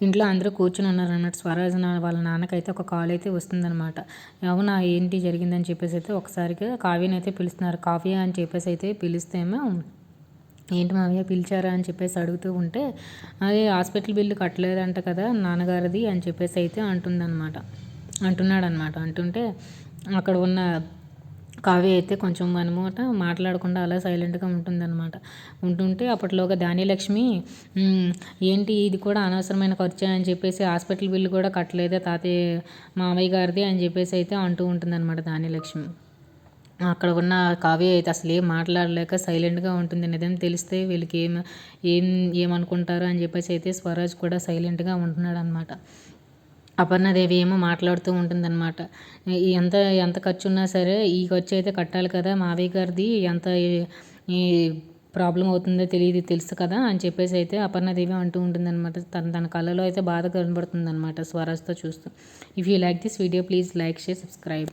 ఇంట్లో అందరూ కూర్చొని ఉన్నారన్నమాట స్వరాజ్ నా వాళ్ళ నాన్నకైతే ఒక కాల్ అయితే వస్తుందనమాట అవునా ఏంటి జరిగిందని చెప్పేసి అయితే ఒకసారిగా కావ్యని అయితే పిలుస్తున్నారు. కావ్య అని చెప్పేసి అయితే పిలిస్తేమో ఏంటి మావయ్య పిలిచారా? అని చెప్పేసి అడుగుతూ ఉంటే అది హాస్పిటల్ బిల్లు కట్టలేదంట కదా నాన్నగారిది అని చెప్పేసి అయితే అంటుందన్నమాట. అంటున్నాడనమాట అంటుంటే అక్కడ ఉన్న కావ్య అయితే కొంచెం అనమాట మాట్లాడకుండా అలా సైలెంట్గా ఉంటుందన్నమాట. ఉంటుంటే అప్పట్లోగా ధాన్యలక్ష్మి ఏంటి ఇది కూడా అనవసరమైన ఖర్చు? అని చెప్పేసి హాస్పిటల్ బిల్లు కూడా కట్టలేదే తాతయ్య మామయ్య గారిది అని చెప్పేసి అయితే అంటూ ఉంటుందన్నమాట ధాన్యలక్ష్మి. అక్కడ ఉన్న కావ్య అయితే అసలు ఏం మాట్లాడలేక సైలెంట్గా ఉంటుంది నిజం తెలిస్తే వీళ్ళకి ఏం ఏం ఏమనుకుంటారు అని చెప్పేసి అయితే స్వరాజ్ కూడా సైలెంట్గా ఉంటున్నాడు అనమాట అపర్ణదేవి ఏమో మాట్లాడుతూ ఉంటుందన్నమాట. ఎంత ఎంత ఖర్చు ఉన్నా సరే ఈ ఖర్చు అయితే కట్టాలి కదా మావయ్య గారిది ఎంత ఈ ప్రాబ్లం అవుతుందో తెలియదు తెలుసు కదా అని చెప్పేసి అయితే అపర్ణదేవి అంటూ ఉంటుందన్నమాట. తన తన కళ్ళలో అయితే బాధ కనబడుతుందన్నమాట స్వరాజ్తో చూస్తూ. If you like this video please like share subscribe